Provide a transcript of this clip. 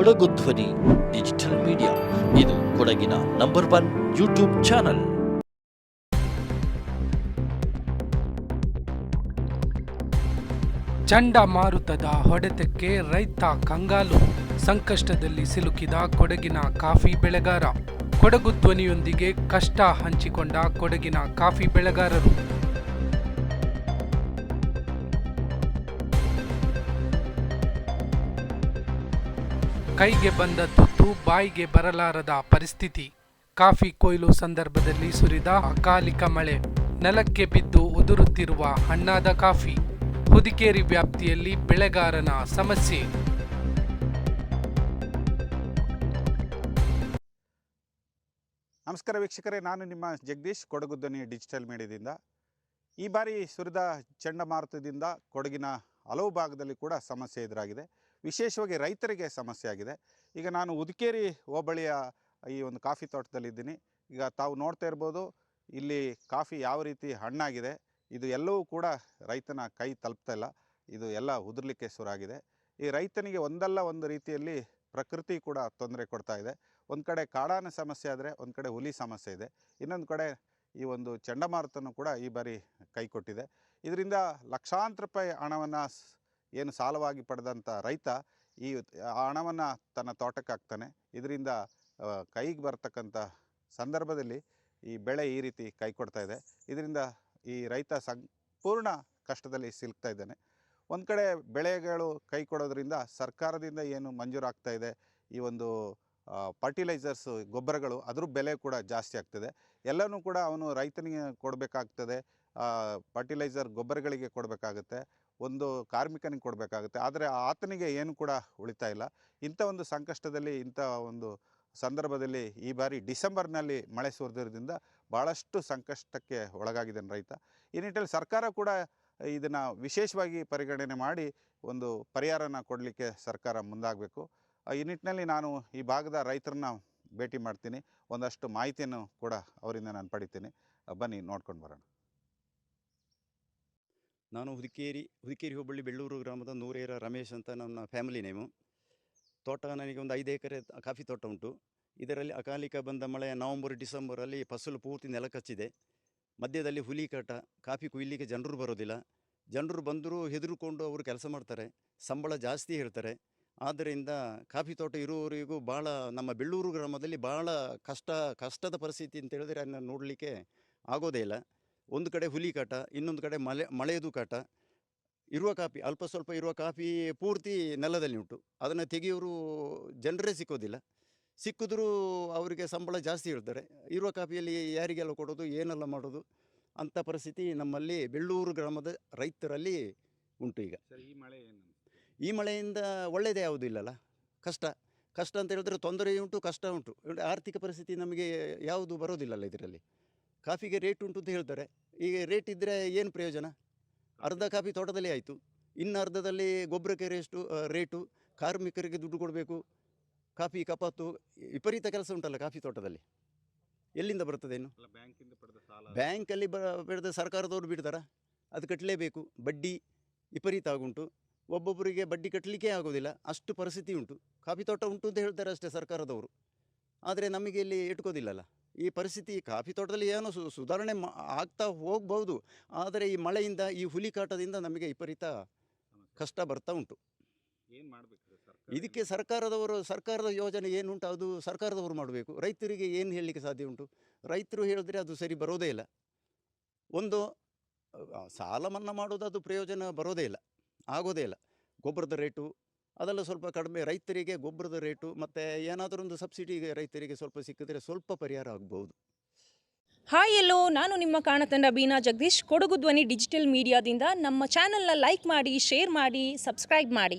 ಕೊಡಗು ಧ್ವನಿ, digital media. ಇದು ಕೊಡಗಿನ ನಂಬರ್ ಒನ್ ಯೂಟ್ಯೂಬ್ ಚಾನಲ್. ಚಂಡಮಾರುತದ ಹೊಡೆತಕ್ಕೆ ರೈತ ಕಂಗಾಲು. ಸಂಕಷ್ಟದಲ್ಲಿ ಸಿಲುಕಿದ ಕೊಡಗಿನ ಕಾಫಿ ಬೆಳೆಗಾರ. ಕೊಡಗು ಧ್ವನಿಯೊಂದಿಗೆ ಕಷ್ಟ ಹಂಚಿಕೊಂಡ ಕೊಡಗಿನ ಕಾಫಿ ಬೆಳೆಗಾರರು. ಕೈಗೆ ಬಂದ ತುತ್ತು ಬಾಯಿಗೆ ಬರಲಾರದ ಪರಿಸ್ಥಿತಿ. ಕಾಫಿ ಕೊಯ್ಲು ಸಂದರ್ಭದಲ್ಲಿ ಸುರಿದ ಅಕಾಲಿಕ ಮಳೆ. ನೆಲಕ್ಕೆ ಬಿದ್ದು ಉದುರುತ್ತಿರುವ ಹಣ್ಣಾದ ಕಾಫಿ. ಹುದಿಕೇರಿ ವ್ಯಾಪ್ತಿಯಲ್ಲಿ ಬೆಳೆಗಾರನ ಸಮಸ್ಯೆ. ನಮಸ್ಕಾರ ವೀಕ್ಷಕರೇ, ನಾನು ನಿಮ್ಮ ಜಗದೀಶ್ ಕೊಡಗು ಧ್ವನಿ ಡಿಜಿಟಲ್ ಮೀಡಿಯಾದಿಂದ. ಈ ಬಾರಿ ಸುರಿದ ಚಂಡಮಾರುತದಿಂದ ಕೊಡಗಿನ ಹಲವು ಭಾಗದಲ್ಲಿ ಕೂಡ ಸಮಸ್ಯೆ ಎದುರಾಗಿದೆ. ವಿಶೇಷವಾಗಿ ರೈತರಿಗೆ ಸಮಸ್ಯೆ ಆಗಿದೆ. ಈಗ ನಾನು ಉದಕೇರಿ ಹೋಬಳಿಯ ಈ ಒಂದು ಕಾಫಿ ತೋಟದಲ್ಲಿದ್ದೀನಿ. ಈಗ ತಾವು ನೋಡ್ತಾ ಇರ್ಬೋದು, ಇಲ್ಲಿ ಕಾಫಿ ಯಾವ ರೀತಿ ಹಣ್ಣಾಗಿದೆ. ಇದು ಎಲ್ಲವೂ ಕೂಡ ರೈತನ ಕೈ ತಲುಪ್ತಾ ಇಲ್ಲ. ಇದು ಎಲ್ಲ ಉದುರ್ಲಿಕ್ಕೆ ಶುರುವಾಗಿದೆ. ಈ ರೈತನಿಗೆ ಒಂದಲ್ಲ ಒಂದು ರೀತಿಯಲ್ಲಿ ಪ್ರಕೃತಿ ಕೂಡ ತೊಂದರೆ ಕೊಡ್ತಾ ಇದೆ. ಒಂದು ಕಡೆ ಕಾಡಾನ ಸಮಸ್ಯೆ ಆದರೆ ಒಂದು ಕಡೆ ಹುಲಿ ಸಮಸ್ಯೆ ಇದೆ. ಇನ್ನೊಂದು ಕಡೆ ಈ ಒಂದು ಚಂಡಮಾರುತನೂ ಕೂಡ ಈ ಬಾರಿ ಕೈ ಕೊಟ್ಟಿದೆ. ಇದರಿಂದ ಲಕ್ಷಾಂತರ ರೂಪಾಯಿ ಹಣವನ್ನು ಏನು ಸಾಲವಾಗಿ ಪಡೆದಂಥ ರೈತ ಈ ಹಣವನ್ನು ತನ್ನ ತೋಟಕ್ಕೆ ಹಾಕ್ತಾನೆ. ಇದರಿಂದ ಕೈಗೆ ಬರ್ತಕ್ಕಂಥ ಸಂದರ್ಭದಲ್ಲಿ ಈ ಬೆಳೆ ಈ ರೀತಿ ಕೈ ಕೊಡ್ತಾ ಇದೆ. ಇದರಿಂದ ಈ ರೈತ ಸಂಪೂರ್ಣ ಕಷ್ಟದಲ್ಲಿ ಸಿಲುಕ್ತಾ ಇದ್ದಾನೆ. ಒಂದು ಕಡೆ ಬೆಳೆಗಳು ಕೈ ಕೊಡೋದ್ರಿಂದ ಸರ್ಕಾರದಿಂದ ಏನು ಮಂಜೂರಾಗ್ತಾ ಇದೆ. ಈ ಒಂದು ಫರ್ಟಿಲೈಸರ್ಸ್ ಗೊಬ್ಬರಗಳು, ಅದ್ರ ಬೆಲೆ ಕೂಡ ಜಾಸ್ತಿ ಆಗ್ತದೆ. ಎಲ್ಲನೂ ಕೂಡ ಅವನು ರೈತನಿಗೆ ಕೊಡಬೇಕಾಗ್ತದೆ. ಫರ್ಟಿಲೈಸರ್ ಗೊಬ್ಬರಗಳಿಗೆ ಕೊಡಬೇಕಾಗುತ್ತೆ. ಒಂದು ಕಾರ್ಮಿಕನಿಗೆ ಕೊಡಬೇಕಾಗುತ್ತೆ. ಆದರೆ ಆತನಿಗೆ ಏನು ಕೂಡ ಉಳಿತಾ ಇಲ್ಲ. ಇಂಥ ಒಂದು ಸಂಕಷ್ಟದಲ್ಲಿ, ಇಂಥ ಒಂದು ಸಂದರ್ಭದಲ್ಲಿ ಈ ಬಾರಿ ಡಿಸೆಂಬರ್ನಲ್ಲಿ ಮಳೆ ಸುರಿದಿರೋದ್ರಿಂದ ಭಾಳಷ್ಟು ಸಂಕಷ್ಟಕ್ಕೆ ಒಳಗಾಗಿದೆ ರೈತ. ಈ ನಿಟ್ಟಲ್ಲಿ ಸರ್ಕಾರ ಕೂಡ ಇದನ್ನು ವಿಶೇಷವಾಗಿ ಪರಿಗಣನೆ ಮಾಡಿ ಒಂದು ಪರಿಹಾರನ ಕೊಡಲಿಕ್ಕೆ ಸರ್ಕಾರ ಮುಂದಾಗಬೇಕು. ಈ ನಿಟ್ಟಿನಲ್ಲಿ ನಾನು ಈ ಭಾಗದ ರೈತರನ್ನ ಭೇಟಿ ಮಾಡ್ತೀನಿ. ಒಂದಷ್ಟು ಮಾಹಿತಿಯನ್ನು ಕೂಡ ಅವರಿಂದ ನಾನು ಪಡಿತೀನಿ. ಬನ್ನಿ ನೋಡ್ಕೊಂಡು ಬರೋಣ. ನಾನು ಹುದಿಕೇರಿ ಹುದಿಕೇರಿ ಹೋಬಳಿ ಬೆಳ್ಳೂರು ಗ್ರಾಮದ ನೂರೇರ ರಮೇಶ್ ಅಂತ ನನ್ನ ಫ್ಯಾಮಿಲಿ ನೇಮು. ತೋಟ ನನಗೆ ಒಂದು ಐದು ಎಕರೆ ಕಾಫಿ ತೋಟ ಉಂಟು. ಇದರಲ್ಲಿ ಅಕಾಲಿಕ ಬಂದ ಮಳೆ ನವಂಬರ್, ಡಿಸೆಂಬರಲ್ಲಿ ಫಸಲು ಪೂರ್ತಿ ನೆಲಕಚ್ಚಿದೆ. ಮಧ್ಯದಲ್ಲಿ ಹುಲಿ ಕಾಟ, ಕಾಫಿ ಕುಯ್ಲಿಕ್ಕೆ ಜನರು ಬರೋದಿಲ್ಲ. ಜನರು ಬಂದರೂ ಹೆದರುಕೊಂಡು ಅವರು ಕೆಲಸ ಮಾಡ್ತಾರೆ. ಸಂಬಳ ಜಾಸ್ತಿ ಹೇಳ್ತಾರೆ. ಆದ್ದರಿಂದ ಕಾಫಿ ತೋಟ ಇರುವವರಿಗೂ ಭಾಳ ನಮ್ಮ ಬೆಳ್ಳೂರು ಗ್ರಾಮದಲ್ಲಿ ಭಾಳ ಕಷ್ಟ, ಕಷ್ಟದ ಪರಿಸ್ಥಿತಿ ಅಂತ ಹೇಳಿದ್ರೆ ಅದನ್ನು ನೋಡಲಿಕ್ಕೆ ಆಗೋದೇ ಇಲ್ಲ. ಒಂದು ಕಡೆ ಹುಲಿ ಕಾಟ ಇನ್ನೊಂದು ಕಡೆ ಮಳೆ ಮಳೆಯದು ಕಾಟ. ಇರುವ ಕಾಫಿ ಅಲ್ಪ ಸ್ವಲ್ಪ ಇರುವ ಕಾಫಿ ಪೂರ್ತಿ ನೆಲದಲ್ಲಿ ಉಂಟು. ಅದನ್ನು ತೆಗೆಯೋರು ಜನರೇ ಸಿಕ್ಕೋದಿಲ್ಲ. ಸಿಕ್ಕಿದ್ರೂ ಅವರಿಗೆ ಸಂಬಳ ಜಾಸ್ತಿ ಇರ್ತಾರೆ ಇರುವ ಕಾಫಿಯಲ್ಲಿ ಯಾರಿಗೆಲ್ಲ ಕೊಡೋದು ಏನೆಲ್ಲ ಮಾಡೋದು ಅಂಥ ಪರಿಸ್ಥಿತಿ ನಮ್ಮಲ್ಲಿ ಬೆಳ್ಳೂರು ಗ್ರಾಮದ ರೈತರಲ್ಲಿ ಉಂಟು ಈಗ. ಈ ಮಳೆ ಏನು ಈ ಮಳೆಯಿಂದ ಒಳ್ಳೆಯದೇ ಯಾವುದೂ ಇಲ್ಲಲ್ಲ? ಕಷ್ಟ. ಕಷ್ಟ ಅಂತ ಹೇಳಿದ್ರೆ ತೊಂದರೆ ಉಂಟು ಕಷ್ಟ ಉಂಟು. ಆರ್ಥಿಕ ಪರಿಸ್ಥಿತಿ ನಮಗೆ ಯಾವುದು ಬರೋದಿಲ್ಲಲ್ಲ ಇದರಲ್ಲಿ. ಕಾಫಿಗೆ ರೇಟ್ ಉಂಟು ಅಂತ ಹೇಳ್ತಾರೆ. ಈಗ ರೇಟ್ ಇದ್ದರೆ ಏನು ಪ್ರಯೋಜನ? ಅರ್ಧ ಕಾಫಿ ತೋಟದಲ್ಲಿ ಆಯಿತು. ಇನ್ನು ಅರ್ಧದಲ್ಲಿ ಗೊಬ್ಬರಕ್ಕೆ ರೇಷ್ಟು ರೇಟು ಕಾರ್ಮಿಕರಿಗೆ ದುಡ್ಡು ಕೊಡಬೇಕು. ಕಾಫಿ ಕಪಾತು ವಿಪರೀತ ಕೆಲಸ ಉಂಟಲ್ಲ ಕಾಫಿ ತೋಟದಲ್ಲಿ. ಎಲ್ಲಿಂದ ಬರ್ತದೆ ಇನ್ನು? ಬ್ಯಾಂಕಲ್ಲಿ ಬ ಬಿಡದ ಸರ್ಕಾರದವ್ರು ಬಿಡ್ತಾರ? ಅದು ಕಟ್ಟಲೇಬೇಕು ಬಡ್ಡಿ ವಿಪರೀತ ಆಗುಂಟು. ಒಬ್ಬೊಬ್ಬರಿಗೆ ಬಡ್ಡಿ ಕಟ್ಟಲಿಕ್ಕೆ ಆಗೋದಿಲ್ಲ. ಅಷ್ಟು ಪರಿಸ್ಥಿತಿ ಉಂಟು. ಕಾಫಿ ತೋಟ ಉಂಟು ಅಂತ ಹೇಳ್ತಾರೆ ಅಷ್ಟೇ ಸರ್ಕಾರದವರು. ಆದರೆ ನಮಗೆ ಇಲ್ಲಿ ಇಟ್ಕೋದಿಲ್ಲಲ್ಲ ಈ ಪರಿಸ್ಥಿತಿ ಕಾಫಿ ತೋಟದಲ್ಲಿ ಏನೋ ಸು ಸುಧಾರಣೆ ಮಾ ಆಗ್ತಾ ಹೋಗ್ಬೋದು ಆದರೆ ಈ ಮಳೆಯಿಂದ ಈ ಹುಲಿ ಕಾಟದಿಂದ ನಮಗೆ ವಿಪರೀತ ಕಷ್ಟ ಬರ್ತಾ ಉಂಟು. ಏನು ಮಾಡಬೇಕು ಇದಕ್ಕೆ ಸರ್ಕಾರದವರು ಸರ್ಕಾರದ ಯೋಜನೆ ಏನುಂಟು ಅದು ಸರ್ಕಾರದವರು ಮಾಡಬೇಕು. ರೈತರಿಗೆ ಏನು ಹೇಳಲಿಕ್ಕೆ ಸಾಧ್ಯ ಉಂಟು? ರೈತರು ಹೇಳಿದ್ರೆ ಅದು ಸರಿ ಬರೋದೇ ಇಲ್ಲ. ಒಂದು ಸಾಲ ಮನ್ನಾ ಮಾಡೋದು ಅದು ಪ್ರಯೋಜನ ಬರೋದೇ ಇಲ್ಲ ಆಗೋದೇ ಇಲ್ಲ. ಗೊಬ್ಬರದ ರೇಟು ಅದೆಲ್ಲ ಸ್ವಲ್ಪ ಕಡಿಮೆ ರೈತರಿಗೆ ಗೊಬ್ಬರದ ರೇಟು ಮತ್ತು ಏನಾದರೂ ಒಂದು ಸಬ್ಸಿಡಿ ರೈತರಿಗೆ ಸ್ವಲ್ಪ ಸಿಕ್ಕಿದ್ರೆ ಸ್ವಲ್ಪ ಪರಿಹಾರ ಆಗ್ಬೋದು. ಹಾಯ್ ಎಲ್ಲೋ, ನಾನು ನಿಮ್ಮ ಕಾಣತಂಡ ಬೀನಾ ಜಗದೀಶ್. ಕೊಡಗು ಧ್ವನಿ ಡಿಜಿಟಲ್ ಮೀಡಿಯಾದಿಂದ ನಮ್ಮ ಚಾನಲ್ನ ಲೈಕ್ ಮಾಡಿ, ಶೇರ್ ಮಾಡಿ, ಸಬ್ಸ್ಕ್ರೈಬ್ ಮಾಡಿ.